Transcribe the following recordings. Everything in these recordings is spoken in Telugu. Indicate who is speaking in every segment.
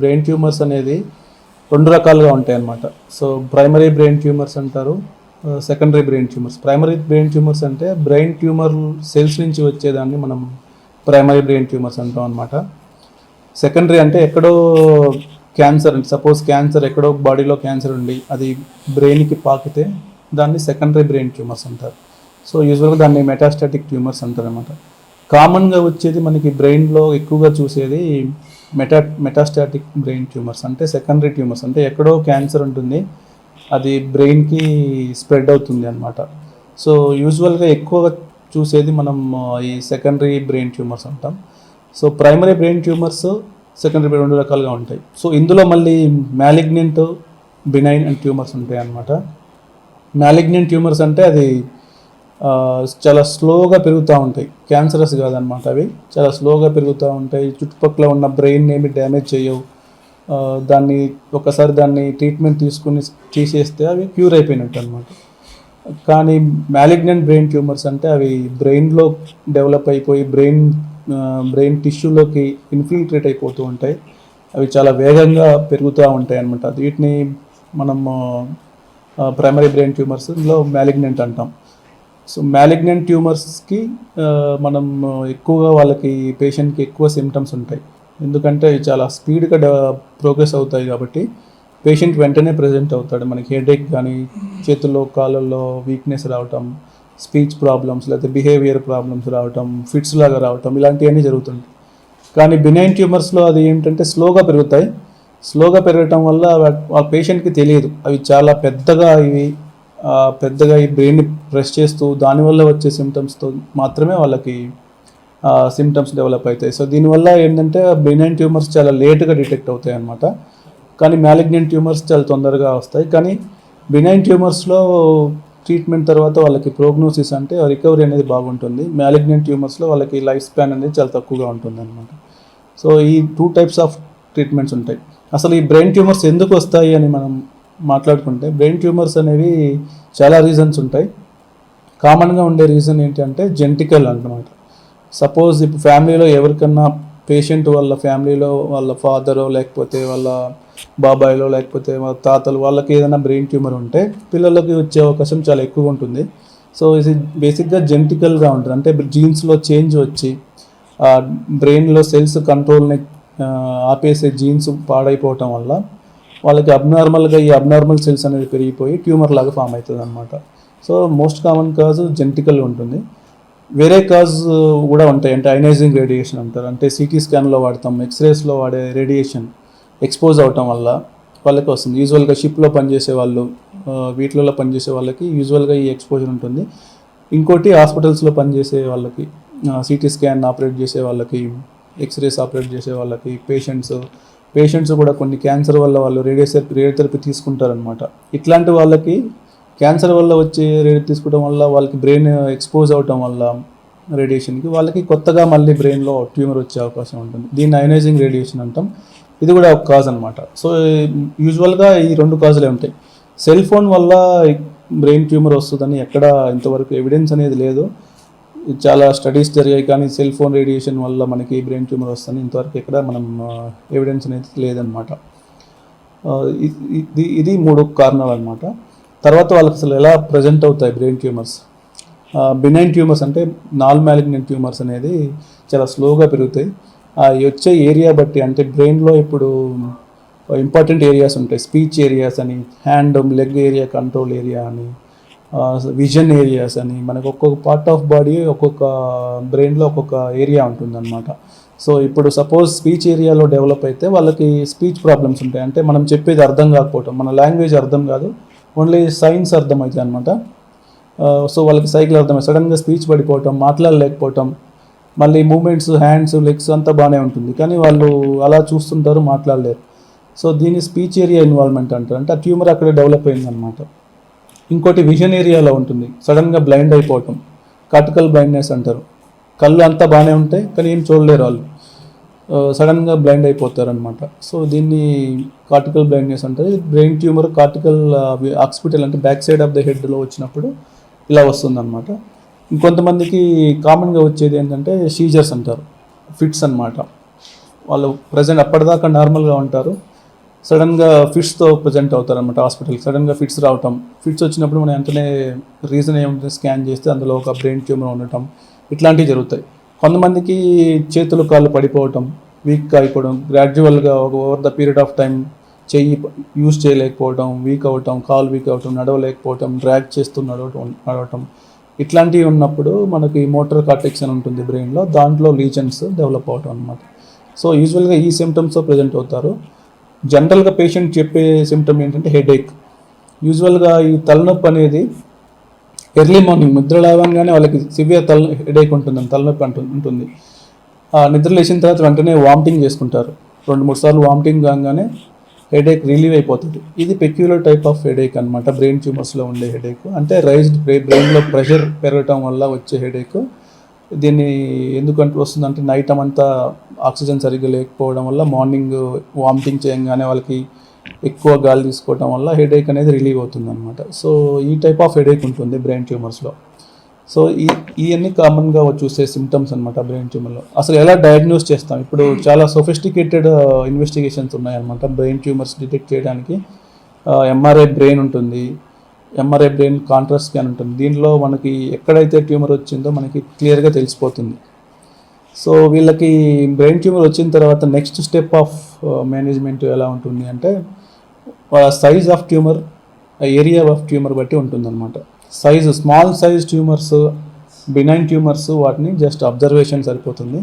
Speaker 1: బ్రెయిన్ ట్యూమర్స్ అనేది రెండు రకాలుగా ఉంటాయి అన్నమాట సో ప్రైమరీ బ్రెయిన్ ట్యూమర్స్ అంటారు secondary brain tumours. Primary brain tumours అంటే బ్రెయిన్ ట్యూమర్ సెల్స్ నుంచి వచ్చేదాన్ని మనం ప్రైమరీ బ్రెయిన్ ట్యూమర్స్ అంటాం అనమాట సెకండరీ అంటే ఎక్కడో క్యాన్సర్ అంటే సపోజ్ క్యాన్సర్ ఎక్కడో బాడీలో క్యాన్సర్ ఉండి అది బ్రెయిన్కి పాకితే దాన్ని సెకండరీ బ్రెయిన్ ట్యూమర్స్ అంటారు. సో యూజువల్గా దాన్ని మెటాస్టాటిక్ ట్యూమర్స్ అంటారు అనమాట కామన్గా వచ్చేది మనకి బ్రెయిన్లో ఎక్కువగా చూసేది మెటా మెటాస్టాటిక్ బ్రెయిన్ ట్యూమర్స్ అంటే సెకండరీ ట్యూమర్స్ అంటే ఎక్కడో క్యాన్సర్ ఉంటుంది. అది బ్రెయిన్కి స్ప్రెడ్ అవుతుంది అనమాట సో యూజువల్గా ఎక్కువగా చూసేది మనం ఈ సెకండరీ బ్రెయిన్ ట్యూమర్స్ అంటాం. So primary brain tumours secondary brain రెండు రకాలుగా ఉంటాయి. సో ఇందులో మళ్ళీ మ్యాలిగ్నెంట్ బినైన్ అండ్ ట్యూమర్స్ ఉంటాయి అన్నమాట మ్యాలిగ్నెంట్ ట్యూమర్స్ అంటే అది చాలా స్లోగా పెరుగుతూ ఉంటాయి. క్యాన్సరస్ కాదనమాట అవి. చాలా స్లోగా పెరుగుతూ ఉంటాయి. చుట్టుపక్కల ఉన్న బ్రెయిన్ ఏమి డ్యామేజ్ చేయవు. దాన్ని ఒకసారి దాన్ని ట్రీట్మెంట్ తీసుకుని తీసేస్తే అవి క్యూర్ అయిపోయినట్టు అనమాట కానీ మ్యాలిగ్నెంట్ బ్రెయిన్ ట్యూమర్స్ అంటే అవి బ్రెయిన్లో డెవలప్ అయిపోయి బ్రెయిన్ బ్రెయిన్ టిష్యూలోకి ఇన్ఫిల్ట్రేట్ అయిపోతూ ఉంటాయి. అవి చాలా వేగంగా పెరుగుతూ ఉంటాయి అన్నమాట వీటిని మనం ప్రైమరీ బ్రెయిన్ ట్యూమర్స్లో మ్యాలిగ్నెంట్ అంటాం. సో మ్యాలిగ్నెంట్ ట్యూమర్స్కి మనం ఎక్కువగా వాళ్ళకి పేషెంట్కి ఎక్కువ సిమ్టమ్స్ ఉంటాయి. ఎందుకంటే అవి చాలా స్పీడ్గా ప్రోగ్రెస్ అవుతాయి కాబట్టి పేషెంట్ వెంటనే ప్రజెంట్ అవుతాడు. మనకి హెడేక్ కానీ చేతుల్లో కాళ్ళల్లో వీక్నెస్ రావటం స్పీచ్ ప్రాబ్లమ్స్ లేకపోతే బిహేవియర్ ప్రాబ్లమ్స్ రావటం ఫిట్స్ లాగా రావటం ఇలాంటివన్నీ జరుగుతుంటాయి. కానీ బినైన్ ట్యూమర్స్లో అది ఏంటంటే స్లోగా పెరుగుతాయి. స్లోగా పెరగటం వల్ల ఆ పేషెంట్కి తెలియదు. అవి చాలా పెద్దగా ఇవి పెద్దగా ఈ బ్రెయిన్ని ప్రెస్ చేస్తూ దానివల్ల వచ్చే సిమ్టమ్స్తో మాత్రమే వాళ్ళకి సిమ్టమ్స్ డెవలప్ అవుతాయి. సో దీనివల్ల ఏంటంటే బెనైన్ ట్యూమర్స్ చాలా లేట్గా డిటెక్ట్ అవుతాయి అన్నమాట. కానీ మ్యాలిగ్నెంట్ ట్యూమర్స్ చాలా తొందరగా వస్తాయి. కానీ బినైన్ ట్యూమర్స్లో ట్రీట్మెంట్ తర్వాత వాళ్ళకి ప్రోగ్నోసిస్ అంటే రికవరీ అనేది బాగుంటుంది. మ్యాలిగ్నెంట్ ట్యూమర్స్లో వాళ్ళకి లైఫ్ స్పాన్ అనేది చాలా తక్కువగా ఉంటుంది అనమాట సో ఈ టూ టైప్స్ ఆఫ్ ట్రీట్మెంట్స్ ఉంటాయి. అసలు ఈ బ్రెయిన్ ట్యూమర్స్ ఎందుకు వస్తాయి అని మనం మాట్లాడుకుంటే బ్రెయిన్ ట్యూమర్స్ అనేవి చాలా రీజన్స్ ఉంటాయి. కామన్గా ఉండే రీజన్ ఏంటంటే జెంటికల్ అంటమాట సపోజ్ ఇప్పుడు ఫ్యామిలీలో ఎవరికన్నా పేషెంట్ వాళ్ళ ఫ్యామిలీలో వాళ్ళ ఫాదరో లేకపోతే వాళ్ళ బాబాయిలో లేకపోతే వాళ్ళ తాతలు వాళ్ళకి ఏదైనా బ్రెయిన్ ట్యూమర్ ఉంటే పిల్లలకి వచ్చే అవకాశం చాలా ఎక్కువ ఉంటుంది. సో ఇది బేసిక్గా జెంటికల్గా ఉంటుంది. అంటే జీన్స్లో చేంజ్ వచ్చి బ్రెయిన్లో సెల్స్ కంట్రోల్ని ఆపేసే జీన్స్ పాడైపోవటం వల్ల వాళ్ళకి అబ్నార్మల్గా ఈ అబ్నార్మల్ సెల్స్ అనేది పెరిగిపోయి ట్యూమర్ లాగా ఫామ్ అవుతుంది అనమాట so most common cause genetical ఉంటుంది. వేరే కాజ్ కూడా ఉంటాయి. అంటే అయనైజింగ్ రేడియేషన్ అంటారు. అంటే సిటీ స్కాన్లో వాడతాం ఎక్స్రేస్లో వాడే రేడియేషన్ ఎక్స్పోజ్ అవటం వల్ల వాళ్ళకి వస్తుంది. యూజువల్గా షిప్లో పనిచేసే వాళ్ళు ఆ, వీటిలలో పనిచేసే వాళ్ళకి యూజువల్గా ఈ ఎక్స్పోజర్ ఉంటుంది. ఇంకోటి హాస్పిటల్స్లో పనిచేసే వాళ్ళకి సిటీ స్కాన్ ఆపరేట్ చేసే వాళ్ళకి ఎక్స్రేస్ ఆపరేట్ చేసే వాళ్ళకి పేషెంట్స్ పేషెంట్స్ కూడా కొన్ని క్యాన్సర్ వల్ల వాళ్ళు రేడియోథెరపీ రేడియోథెరపీ తీసుకుంటారనమాట ఇట్లాంటి వాళ్ళకి క్యాన్సర్ వల్ల వచ్చే రేడియో తీసుకోవడం వల్ల వాళ్ళకి బ్రెయిన్ ఎక్స్పోజ్ అవటం వల్ల రేడియేషన్కి వాళ్ళకి కొత్తగా మళ్ళీ బ్రెయిన్లో ట్యూమర్ వచ్చే అవకాశం ఉంటుంది. దీన్ని అయనైజింగ్ రేడియేషన్ అంటాం. ఇది కూడా ఒక కాజ్ అనమాట సో యూజువల్గా ఈ రెండు కాజులే ఉంటాయి. సెల్ ఫోన్ వల్ల బ్రెయిన్ ట్యూమర్ వస్తుందని ఎక్కడ ఇంతవరకు ఎవిడెన్స్ అనేది లేదు. చాలా స్టడీస్ జరిగాయి కానీ సెల్ ఫోన్ రేడియేషన్ వల్ల మనకి బ్రెయిన్ ట్యూమర్ వస్తుంది. ఇంతవరకు ఎక్కడ మనం ఎవిడెన్స్ అనేది లేదనమాట ఇది ఇది మూడు కారణాలు అనమాట తర్వాత వాళ్ళకి అసలు ఎలా ప్రజెంట్ అవుతాయి బ్రెయిన్ ట్యూమర్స్? బినైన్ ట్యూమర్స్ అంటే నాన్ మ్యాలిగ్నెంట్ ట్యూమర్స్ అనేది చాలా స్లోగా పెరుగుతాయి. ఆ వచ్చే ఏరియా బట్టి అంటే బ్రెయిన్లో ఇప్పుడు ఇంపార్టెంట్ ఏరియాస్ ఉంటాయి. స్పీచ్ ఏరియాస్ అని hand leg area control area అని విజన్ ఏరియాస్ అని మనకు ఒక్కొక్క పార్ట్ ఆఫ్ బాడీ ఒక్కొక్క బ్రెయిన్లో ఒక్కొక్క ఏరియా ఉంటుందన్నమాట. సో ఇప్పుడు సపోజ్ స్పీచ్ ఏరియాలో డెవలప్ అయితే వాళ్ళకి స్పీచ్ ప్రాబ్లమ్స్ ఉంటాయి. అంటే మనం చెప్పేది అర్థం కాకపోవటం మన లాంగ్వేజ్ అర్థం కాదు ఓన్లీ సైన్స్ అర్థమవుతుంది అనమాట సో వాళ్ళకి సైకిల్ అర్థమై సడన్గా స్పీచ్ పడిపోవటం మాట్లాడలేకపోవటం మళ్ళీ మూమెంట్స్ హ్యాండ్స్ లెగ్స్ అంతా బాగానే ఉంటుంది. కానీ వాళ్ళు అలా చూస్తుంటారు మాట్లాడలేరు. సో దీన్ని స్పీచ్ ఏరియా ఇన్వాల్వ్మెంట్ అంటారు. అంటే ఆ ట్యూమర్ అక్కడ డెవలప్ అయిందనమాట ఇంకోటి విజన్ ఏరియాలో ఉంటుంది. సడన్గా బ్లైండ్ అయిపోవటం. కార్టికల్ బ్లైండ్నెస్ అంటారు. కళ్ళు అంతా బాగానే ఉంటాయి కానీ ఏం చూడలేరు వాళ్ళు. Uh, సడన్గా బ్లైండ్ అయిపోతారనమాట సో దీన్ని కార్టికల్ బ్లైండ్నెస్ అంటారు బ్రెయిన్ ట్యూమర్ కార్టికల్ హాస్పిటల్ అంటే బ్యాక్ సైడ్ ఆఫ్ ద హెడ్లో వచ్చినప్పుడు ఇలా వస్తుందన్నమాట. ఇంకొంతమందికి కామన్గా వచ్చేది ఏంటంటే సీజర్స్ అంటారు. ఫిట్స్ అన్నమాట. వాళ్ళు ప్రజెంట్ అప్పటిదాకా నార్మల్గా ఉంటారు. సడన్గా ఫిట్స్తో ప్రజెంట్ అవుతారనమాట హాస్పిటల్. సడన్గా ఫిట్స్ రావటం. ఫిట్స్ వచ్చినప్పుడు మనం వెంటనే రీజన్ ఏముంటుంది స్కాన్ చేస్తే అందులో ఒక బ్రెయిన్ ట్యూమర్ ఉండటం ఇట్లాంటివి జరుగుతాయి. కొంతమందికి చేతులు కాళ్ళు పడిపోవటం వీక్ అయిపోవడం గ్రాడ్యువల్గా ఒక over the period of time చెయ్యి యూజ్ చేయలేకపోవడం వీక్ అవటం కాలు వీక్ అవటం నడవలేకపోవటం డ్రాగ్ చేస్తూ నడవటం నడవటం ఇట్లాంటివి ఉన్నప్పుడు మనకి మోటార్ కార్టెక్స్ అని ఉంటుంది బ్రెయిన్లో దాంట్లో లీజన్స్ డెవలప్ అవటం అనమాట సో యూజువల్గా ఈ సిమ్టమ్స్తో ప్రజెంట్ అవుతారు. జనరల్గా పేషెంట్ చెప్పే సిమ్టమ్ ఏంటంటే హెడేక్. యూజువల్గా ఈ తలనొప్పి అనేది ఎర్లీ మార్నింగ్ నిద్ర లేవగానే వాళ్ళకి సివియర్ తల హెడేక్ ఉంటుంది తలనొప్పి అంటు ఉంటుంది. ఆ నిద్ర లేచిన తర్వాత వెంటనే వామిటింగ్ చేసుకుంటారు. రెండు మూడు సార్లు వామిటింగ్ కాగానే హెడేక్ రిలీవ్ అయిపోతుంది. ఇది పెక్యులర్ టైప్ ఆఫ్ హెడేక్ అనమాట బ్రెయిన్ ట్యూమర్స్లో ఉండే హెడేక్. అంటే రైజ్డ్ బ్రెయిన్లో ప్రెషర్ పెరగటం వల్ల వచ్చే హెడేక్. దీన్ని ఎందుకంటే వస్తుందంటే నైట్ అంతా ఆక్సిజన్ సరిగ్గా లేకపోవడం వల్ల మార్నింగ్ వామిటింగ్ చేయగానే వాళ్ళకి ఎక్కువ గాలి తీసుకోవడం వల్ల హెడేక్ అనేది రిలీవ్ అవుతుంది అనమాట సో ఈ టైప్ ఆఫ్ హెడేక్ ఉంటుంది బ్రెయిన్ ట్యూమర్స్లో. సో ఈ ఇవన్నీ కామన్గా చూసే సిమ్టమ్స్ అనమాట బ్రెయిన్ ట్యూమర్లో. అసలు ఎలా డయాగ్నోస్ చేస్తాం? ఇప్పుడు చాలా సొఫిస్టికేటెడ్ ఇన్వెస్టిగేషన్స్ ఉన్నాయన్నమాట బ్రెయిన్ ట్యూమర్స్ డిటెక్ట్ చేయడానికి. ఎంఆర్ఐ బ్రెయిన్ ఉంటుంది. ఎంఆర్ఐ బ్రెయిన్ కాంట్రాస్ట్ స్కాన్ ఉంటుంది. దీనిలో మనకి ఎక్కడైతే ట్యూమర్ వచ్చిందో మనకి క్లియర్గా తెలిసిపోతుంది. సో వీళ్ళకి బ్రెయిన్ ట్యూమర్ వచ్చిన తర్వాత నెక్స్ట్ స్టెప్ ఆఫ్ మేనేజ్మెంట్ ఎలా ఉంటుంది అంటే size of tumour area of tumour బట్టి ఉంటుందన్నమాట. Size small size tumours benign tumours వాటిని జస్ట్ అబ్జర్వేషన్ సరిపోతుంది.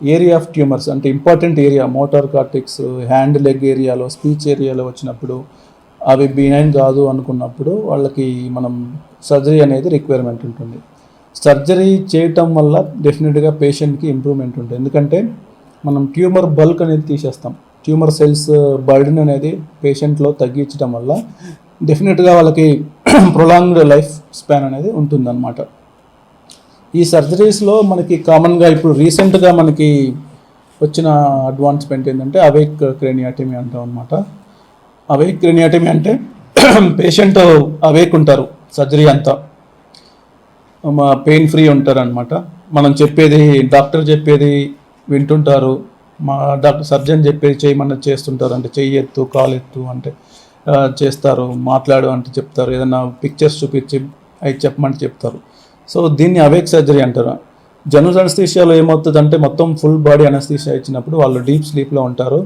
Speaker 1: ఏరియా ఆఫ్ ట్యూమర్స్ అంటే important area motor cortex hand leg ఏరియాలో స్పీచ్ ఏరియాలో వచ్చినప్పుడు అవి బినైన్ కాదు అనుకున్నప్పుడు వాళ్ళకి మనం సర్జరీ అనేది రిక్వైర్మెంట్ ఉంటుంది. సర్జరీ చేయటం వల్ల డెఫినెట్గా పేషెంట్కి ఇంప్రూవ్మెంట్ ఉంటుంది. ఎందుకంటే మనం ట్యూమర్ బల్క్ అనేది తీసేస్తాం. ట్యూమర్ సెల్స్ బర్డెన్ అనేది పేషెంట్లో తగ్గించడం వల్ల డెఫినెట్గా వాళ్ళకి ప్రొలాంగ్డ్ లైఫ్ స్పాన్ అనేది ఉంటుందన్నమాట. ఈ సర్జరీస్లో మనకి కామన్గా ఇప్పుడు రీసెంట్గా మనకి వచ్చిన అడ్వాన్స్మెంట్ ఏంటంటే అవేక్ క్రేనియాటమీ అంటాం అనమాట అవేక్ క్రేనియాటమీ అంటే పేషెంట్ అవేక్ ఉంటారు సర్జరీ అంతా. పెయిన్ ఫ్రీ ఉంటారనమాట మనం చెప్పేది డాక్టర్ చెప్పేది వింటుంటారు. మా డాక్టర్ సర్జన్ చెప్పేది చేయమన్నది చేస్తుంటారు. అంటే చెయ్యి ఎత్తు కాలు ఎత్తు అంటే చేస్తారు. మాట్లాడు అంటే చెప్తారు. ఏదైనా పిక్చర్స్ చూపించి అవి చెప్పమని చెప్తారు. సో దీన్ని అవేక్ సర్జరీ అంటారు. జనరల్ అనస్థీషియాలో ఏమవుతుందంటే మొత్తం ఫుల్ బాడీ అనస్థీషియా ఇచ్చినప్పుడు వాళ్ళు డీప్ స్లీప్లో ఉంటారు.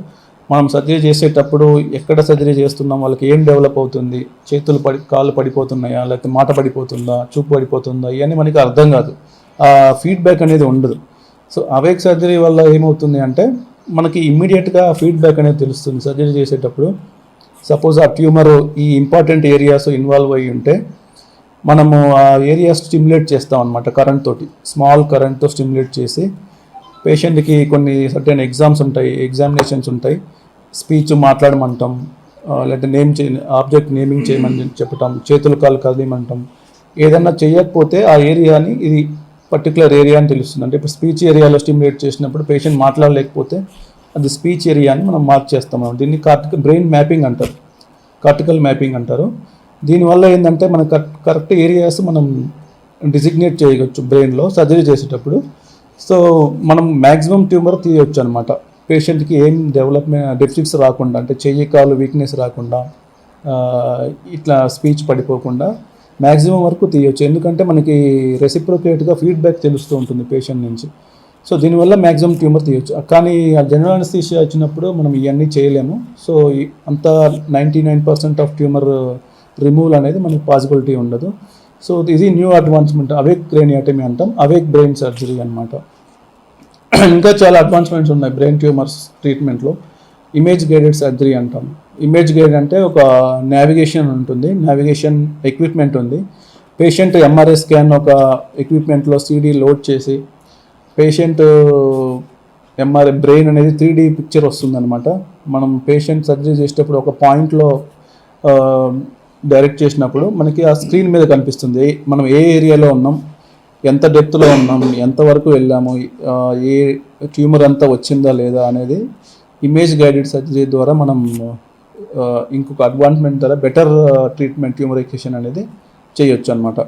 Speaker 1: మనం సర్జరీ చేసేటప్పుడు ఎక్కడ సర్జరీ చేస్తున్నాం వాళ్ళకి ఏం డెవలప్ అవుతుంది చేతులు పడి కాళ్ళు పడిపోతున్నాయా లేకపోతే మాట పడిపోతుందా చూపు పడిపోతుందా ఇవన్నీ మనకి అర్థం కాదు. ఆ ఫీడ్బ్యాక్ అనేది ఉండదు. సో అవేక్ సర్జరీ వల్ల ఏమవుతుంది అంటే మనకి ఇమ్మీడియట్గా ఫీడ్బ్యాక్ అనేది తెలుస్తుంది సర్జరీ చేసేటప్పుడు. సపోజ్ ఆ ట్యూమర్ ఈ ఇంపార్టెంట్ ఏరియాస్ ఇన్వాల్వ్ అయ్యి ఉంటే మనము ఆ ఏరియా స్టిమ్యులేట్ చేస్తాం అనమాట కరెంట్ తోటి. స్మాల్ కరెంట్తో స్టిమ్యులేట్ చేసి పేషెంట్కి కొన్ని సర్టెన్ ఎగ్జామ్స్ ఉంటాయి ఎగ్జామినేషన్స్ ఉంటాయి. స్పీచ్ మాట్లాడమంటాం లేదంటే లేకపోతే నేమ్ చే ఆబ్జెక్ట్ నేమింగ్ చేయమని చెప్పటం చేతులు కాలు కదలిమంటాం. ఏదన్నా చేయకపోతే ఆ ఏరియాని ఇది పర్టికులర్ ఏరియా అని తెలుస్తుంది. అంటే ఇప్పుడు స్పీచ్ ఏరియాలో స్టిమ్యులేట్ చేసినప్పుడు పేషెంట్ మాట్లాడలేకపోతే అది స్పీచ్ ఏరియాని మనం మార్క్ చేస్తాం దీన్ని కార్టికల్ బ్రెయిన్ మ్యాపింగ్ అంటారు. కార్టికల్ మ్యాపింగ్ అంటారు. దీనివల్ల ఏంటంటే మన కరెక్ట్ ఏరియాస్ మనం డిసిగ్నేట్ చేయవచ్చు బ్రెయిన్లో సర్జరీ చేసేటప్పుడు. సో మనం మ్యాక్సిమం ట్యూమర్ తీయవచ్చు అనమాట పేషెంట్కి ఏం డెవలప్మెంట్ డెఫిసిట్స్ రాకుండా అంటే చెయ్యి కాలు వీక్నెస్ రాకుండా ఇట్లా స్పీచ్ పడిపోకుండా మ్యాక్సిమం వరకు తీయొచ్చు. ఎందుకంటే మనకి రెసిప్రోకేట్గా ఫీడ్బ్యాక్ తెలుస్తూ ఉంటుంది పేషెంట్ నుంచి. సో దీనివల్ల మ్యాక్సిమం ట్యూమర్ తీయొచ్చు. కానీ ఆ జనరల్ అనస్థీషియా వచ్చినప్పుడు మనం ఇవన్నీ చేయలేము. సో అంత ninety nine percent of tumour removal అనేది మనకి పాసిబిలిటీ ఉండదు. సో ఇది న్యూ అడ్వాన్స్మెంట్ అవేక్ క్రేనియాటమీ అంటాం. అవేక్ బ్రెయిన్ సర్జరీ అన్నమాట. ఇంకా చాలా అడ్వాన్స్మెంట్స్ ఉన్నాయి బ్రెయిన్ ట్యూమర్స్ ట్రీట్మెంట్లో ఇమేజ్ గైడెడ్ సర్జరీ అంటాం. ఇమేజ్ గైడ్ అంటే ఒక నావిగేషన్ ఉంటుంది. నావిగేషన్ ఎక్విప్మెంట్ ఉంది. పేషెంట్ ఎంఆర్ఐ స్కాన్ ఒక ఎక్విప్మెంట్లో సీడీ లోడ్ చేసి పేషెంట్ ఎంఆర్ఐ బ్రెయిన్ అనేది త్రీ డీ పిక్చర్ వస్తుందన్నమాట. మనం పేషెంట్ సర్జరీ చేసేటప్పుడు ఒక పాయింట్లో డైరెక్ట్ చేసినప్పుడు మనకి ఆ స్క్రీన్ మీద కనిపిస్తుంది. ఏ- మనం ఏ ఏరియాలో ఉన్నాం? ఎంత డెప్త్లో ఉన్నాం ఎంతవరకు వెళ్ళాము ఏ ట్యూమర్ అంతా వచ్చిందా లేదా అనేది ఇమేజ్ గైడెడ్ సర్జరీ ద్వారా మనం ఇంకొక అడ్వాన్స్మెంట్ ద్వారా బెటర్ ట్రీట్మెంట్ ట్యూమరైజేషన్ అనేది చేయొచ్చు అనమాట